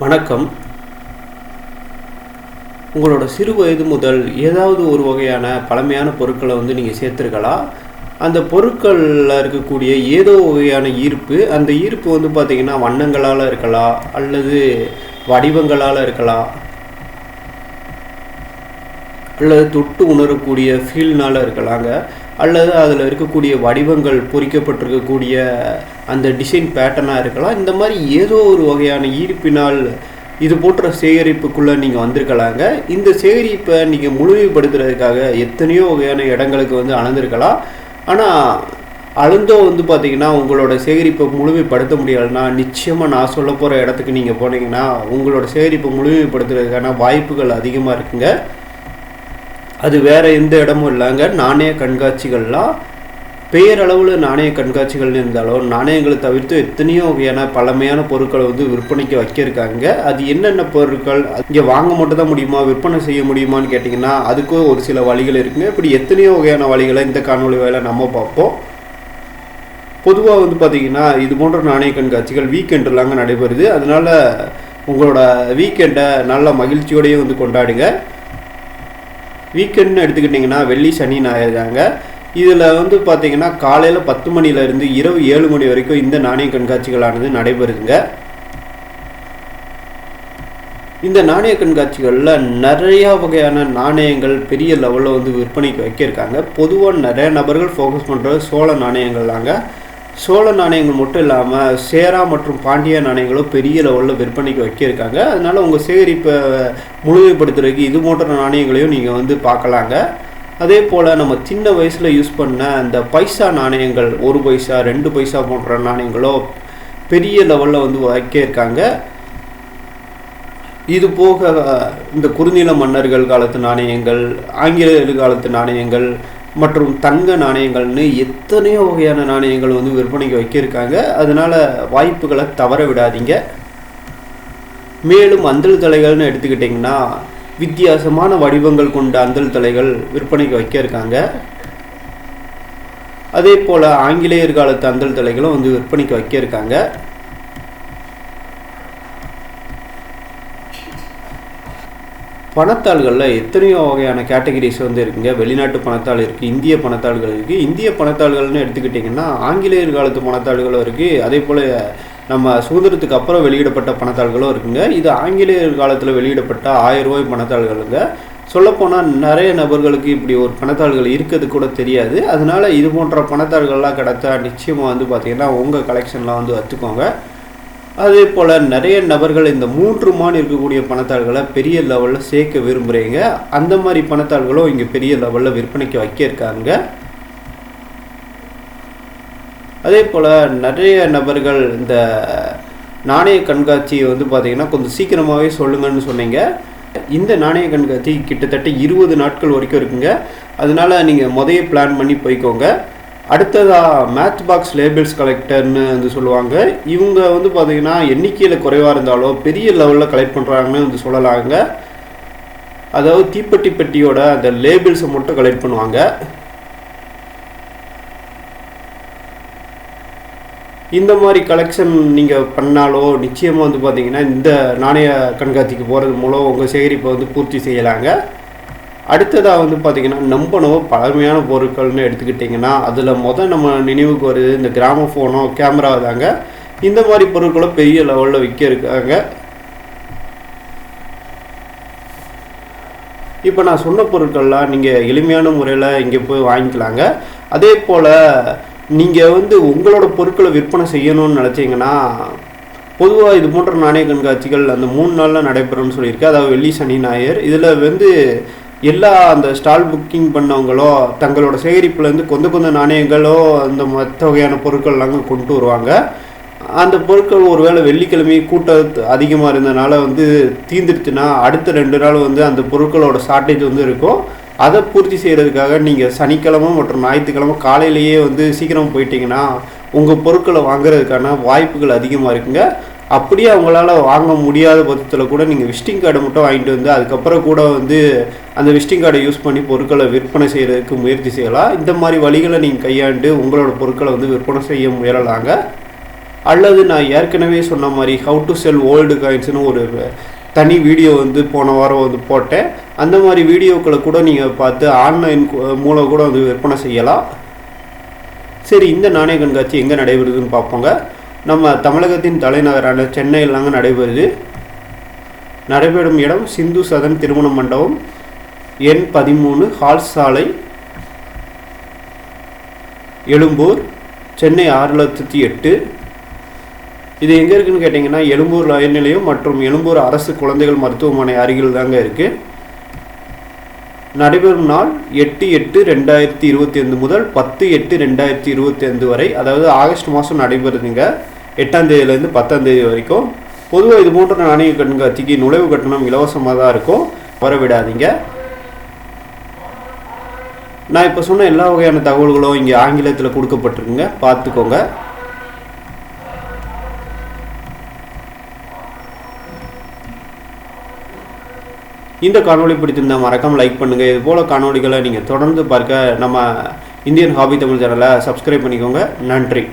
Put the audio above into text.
வணக்கம். உங்களோட சிறு வயது முதல் ஏதாவது ஒரு வகையான பழமையான பொருட்களை வந்து நீங்கள் சேர்த்துருக்கலாம் அந்த பொருட்களில் இருக்கக்கூடிய ஏதோ வகையான ஈர்ப்பு அந்த ஈர்ப்பு வந்து பார்த்திங்கன்னா வண்ணங்களால் இருக்கலாம் அல்லது வடிவங்களால் இருக்கலாம். அல்லது தொட்டு உணரக்கூடிய ஃபீல்னால் இருக்கலாங்க. அல்லது அதில் இருக்கக்கூடிய வடிவங்கள் பொறிக்கப்பட்டிருக்கக்கூடிய அந்த டிசைன் பேட்டர்னாக இருக்கலாம். இந்த மாதிரி ஏதோ ஒரு வகையான ஈர்ப்பினால் இது போன்ற சேகரிப்புக்குள்ளே நீங்கள் வந்திருக்கலாங்க. இந்த சேகரிப்பை நீங்கள் முழுமைப்படுத்துறதுக்காக எத்தனையோ வகையான இடங்களுக்கு வந்து அளந்திருக்கலாம். ஆனால் அளந்தோ வந்து பார்த்தீங்கன்னா உங்களோட சேகரிப்பை முழுமைப்படுத்த முடியலைன்னா நிச்சயமாக நான் சொல்ல போகிற இடத்துக்கு நீங்கள் போனீங்கன்னா உங்களோட சேகரிப்பை முழுமைப்படுத்துறதுக்கான வாய்ப்புகள் அதிகமாக இருக்குங்க. அது வேறு எந்த இடமும் இல்லைங்க. நாணய கண்காட்சிகள்லாம் பேரளவில் நாணய கண்காட்சிகள் இருந்தாலும் நாணயங்களை தவிர்த்து எத்தனையோ வகையான பழமையான பொருட்களை வந்து விற்பனைக்கு வைக்கிருக்காங்க. அது என்னென்ன பொருட்கள் இங்கே வாங்க மட்டும் தான் முடியுமா விற்பனை செய்ய முடியுமான்னு கேட்டிங்கன்னா அதுக்கும் ஒரு சில வழிகள் இருக்குங்க. இப்படி எத்தனையோ வகையான வழிகளை இந்த காணொலி வேலை நம்ம பார்ப்போம். பொதுவாக வந்து பார்த்திங்கன்னா இது போன்ற நாணய கண்காட்சிகள் வீக்கெண்டுலாங்க நடைபெறுது. அதனால் உங்களோட வீக்கெண்டை நல்ல மகிழ்ச்சியோடையே வந்து கொண்டாடுங்க. வீக்கெண்ட்னு எடுத்துக்கிட்டிங்கன்னா வெள்ளி சனி ஞாயிறு தாங்க. இதில் வந்து பார்த்தீங்கன்னா காலையில் பத்து மணிலேருந்து இரவு ஏழு மணி வரைக்கும் இந்த நாணய கண்காட்சிகளானது நடைபெறுதுங்க. இந்த நாணய கண்காட்சிகளில் நிறையா வகையான நாணயங்கள் பெரிய லெவலில் வந்து விற்பனைக்கு வைக்கிருக்காங்க. பொதுவாக நிறைய நபர்கள் ஃபோக்கஸ் பண்ணுறது சோழ நாணயங்கள் தாங்க சோழ நாணயங்கள் மட்டும் இல்லாமல் சேரா மற்றும் பாண்டிய நாணயங்களும் பெரிய லெவலில் விற்பனைக்கு வைக்கிருக்காங்க அதனால் உங்கள் சேகரிப்பை முழுமைப்படுத்துறதுக்கு இது போன்ற நாணயங்களையும் நீங்கள் வந்து பார்க்கலாங்க. அதே போல் நம்ம சின்ன வயசில் யூஸ் பண்ண அந்த பைசா நாணயங்கள் ஒரு பைசா ரெண்டு பைசா போன்ற நாணயங்களோ பெரிய லெவலில் வந்து வைக்கிருக்காங்க இது போக இந்த குறுநில மன்னர்கள் காலத்து நாணயங்கள் ஆங்கிலேயர் காலத்து நாணயங்கள் மற்றும் தங்க நாணயங்கள்னு எத்தனையோ வகையான நாணயங்கள் வந்து விற்பனைக்கு வைக்கிருக்காங்க. அதனால் வாய்ப்புகளை தவற விடாதீங்க. மேலும் அந்தல் தலைகள்னு எடுத்துக்கிட்டிங்கன்னா வித்தியாசமான வடிவங்கள் கொண்ட அந்தல் தலைகள் விற்பனைக்கு வைக்கிருக்காங்க. அதே போல் ஆங்கிலேயர் காலத்து அந்தல் தலைகளும் வந்து விற்பனைக்கு வைக்கிருக்காங்க. பணத்தாள்களில் எத்தனையோ வகையான கேட்டகரிஸ் வந்து இருக்குங்க. வெளிநாட்டு பணத்தாள் இருக்குது இந்திய பணத்தாள்கள் இருக்குது இந்திய பணத்தாள்கள்னு எடுத்துக்கிட்டிங்கன்னா ஆங்கிலேயர் காலத்து பணத்தாள்களும் இருக்குது அதே போல் நம்ம சுதந்திரத்துக்கு அப்புறம் வெளியிடப்பட்ட பணத்தாள்களும் இருக்குங்க. இது ஆங்கிலேயர் காலத்தில் வெளியிடப்பட்ட ஆயிரம் ரூபாய் பணத்தாள்களுங்க. சொல்லப்போனால் நிறைய நபர்களுக்கு இப்படி ஒரு பணத்தாள்கள் இருக்கிறது கூட தெரியாது. அதனால இது போன்ற பணத்தாள்கள்லாம் கிடச்சா நிச்சயமாக வந்து பார்த்திங்கன்னா உங்கள் கலெக்ஷன்லாம் வந்து வச்சுக்கோங்க. அதே போல் நிறைய நபர்கள் இந்த மூன்று மான் இருக்கக்கூடிய பணத்தாள்களை பெரிய லெவலில் சேர்க்க விரும்புகிறீங்க அந்த மாதிரி பணத்தாள்களும் இங்கே பெரிய லெவலில் விற்பனைக்கு வைக்கிருக்காங்க. அதே போல் நிறைய நபர்கள் இந்த நாணய கண்காட்சியை வந்து பார்த்திங்கன்னா கொஞ்சம் சீக்கிரமாகவே சொல்லுங்கன்னு சொன்னீங்க. இந்த நாணய கண்காட்சி கிட்டத்தட்ட இருபது நாட்கள் வரைக்கும் இருக்குங்க. அதனால நீங்கள் முதைய பிளான் பண்ணி போய்க்கோங்க. அடுத்ததாக மேட்ச் பாக்ஸ் லேபிள்ஸ் கலெக்டர்னு வந்து சொல்லுவாங்க. இவங்க வந்து பார்த்திங்கன்னா எண்ணிக்கையில் குறைவாக இருந்தாலும் பெரிய லெவலில் கலெக்ட் பண்ணுறாங்கன்னு வந்து சொல்லலாங்க. அதாவது தீப்பெட்டி பெட்டியோட அந்த லேபிள்ஸை மட்டும் கலெக்ட் பண்ணுவாங்க. இந்த மாதிரி கலெக்ஷன் நீங்கள் பண்ணாலோ நிச்சயமாக வந்து பார்த்தீங்கன்னா இந்த நாணய கண்காட்சிக்கு போகிறது மூலம் உங்கள் சேகரிப்பை வந்து பூர்த்தி செய்யலாங்க. அடுத்ததாக வந்து பார்த்திங்கன்னா நம்பனவோ பழமையான பொருட்கள்னு எடுத்துக்கிட்டிங்கன்னா அதில் மொதல் நம்ம நினைவுக்கு வருது இந்த கிராம ஃபோனோ கேமரா தாங்க. இந்த மாதிரி பொருட்களும் பெரிய லெவலில் விற்க இருக்காங்க இப்போ நான் சொன்ன பொருட்கள்லாம் நீங்கள் எளிமையான முறையில் இங்கே போய் வாங்கிக்கலாங்க. அதே போல் நீங்கள் வந்து உங்களோட பொருட்களை விற்பனை செய்யணும்னு நினச்சிங்கன்னா பொதுவாக இது போன்ற நாணய கண்காட்சிகள் அந்த மூணு நாளில் நடைபெறும்னு சொல்லியிருக்கேன் அதாவது வெள்ளி சனி ஞாயிறு. இதில் வந்து எல்லா அந்த ஸ்டால் புக்கிங் பண்ணவங்களோ தங்களோட சேகரிப்புலேருந்து கொஞ்ச கொஞ்சம் நாணயங்களோ அந்த மற்ற வகையான பொருட்கள்லாம் கொண்டு வருவாங்க. அந்த பொருட்கள் ஒருவேளை வெள்ளிக்கிழமை கூட்டம் அதிகமாக இருந்தனால வந்து தீந்துடுச்சுன்னா அடுத்த ரெண்டு நாள் வந்து அந்த பொருட்களோட ஷார்ட்டேஜ் வந்து இருக்கும். அதை பூர்த்தி செய்கிறதுக்காக நீங்கள் சனிக்கிழமை மற்றும் ஞாயிற்றுக்கிழமை காலையிலேயே வந்து சீக்கிரம் போயிட்டீங்கன்னா உங்கள் பொருட்களை வாங்குறதுக்கான வாய்ப்புகள் அதிகமாக இருக்குங்க. அப்படியே அவங்களால வாங்க முடியாத பட்சத்தில் கூட நீங்கள் விசிட்டிங் கார்டை மட்டும் வாங்கிட்டு வந்து அதுக்கப்புறம் கூட வந்து அந்த விசிட்டிங் கார்டை யூஸ் பண்ணி பொருட்களை விற்பனை செய்கிறதுக்கு முயற்சி செய்யலாம். இந்த மாதிரி வழிகளை நீங்கள் கையாண்டு உங்களோட பொருட்களை வந்து விற்பனை செய்ய முயலலாங்க அல்லது நான் ஏற்கனவே சொன்ன மாதிரி ஹவு டு செல் ஓல்டு காயின்ஸ்னு ஒரு தனி வீடியோ வந்து போன வாரம் வந்து போட்டேன். அந்த மாதிரி வீடியோக்களை கூட நீங்கள் பார்த்து ஆன்லைன் மூலம் கூட வந்து விற்பனை செய்யலாம். சரி இந்த நாணய கண்காட்சி எங்கே நடைபெறுதுன்னு பார்ப்போங்க. நம்ம தமிழகத்தின் தலைநகரான சென்னையிலாங்க நடைபெறுது. நடைபெறும் இடம் சிந்து சதன் திருமண மண்டபம் எண் பதிமூணு ஹால் சாலை எழும்பூர் சென்னை ஆறு லட்சத்தி எட்டு. இது எங்கே இருக்குன்னு கேட்டிங்கன்னா எழும்பூர் ரயில் நிலையம் மற்றும் எழும்பூர் அரசு குழந்தைகள் மருத்துவமனை அருகில் தாங்க இருக்குது நடைபெறும் நாள் எட்டு எட்டு ரெண்டாயிரத்தி இருபத்தி ஐந்து முதல் பத்து எட்டு ரெண்டாயிரத்தி இருபத்தி ஐந்து வரை அதாவது ஆகஸ்ட் மாதம் நடைபெறுதுங்க. எட்டாம் தேதியிலேருந்து பத்தாம் தேதி வரைக்கும். பொதுவாக இது போன்ற நாணய கண்காட்சிக்கு நுழைவு கட்டணம் இலவசமாக தான் இருக்கும். வரவிடாதீங்க. நான் இப்போ சொன்ன எல்லா வகையான தகவல்களும் இங்கே ஆங்கிலத்தில் கொடுக்கப்பட்டிருக்குங்க. பார்த்துக்கோங்க. இந்த காணொளி பிடித்திருந்தா மறக்காமல் லைக் பண்ணுங்கள் இது போல் காணொலிகளை நீங்கள் தொடர்ந்து பார்க்க நம்ம இந்தியன் ஹாபி தமிழ் சேனலை சப்ஸ்கிரைப் பண்ணிக்கோங்க. நன்றி.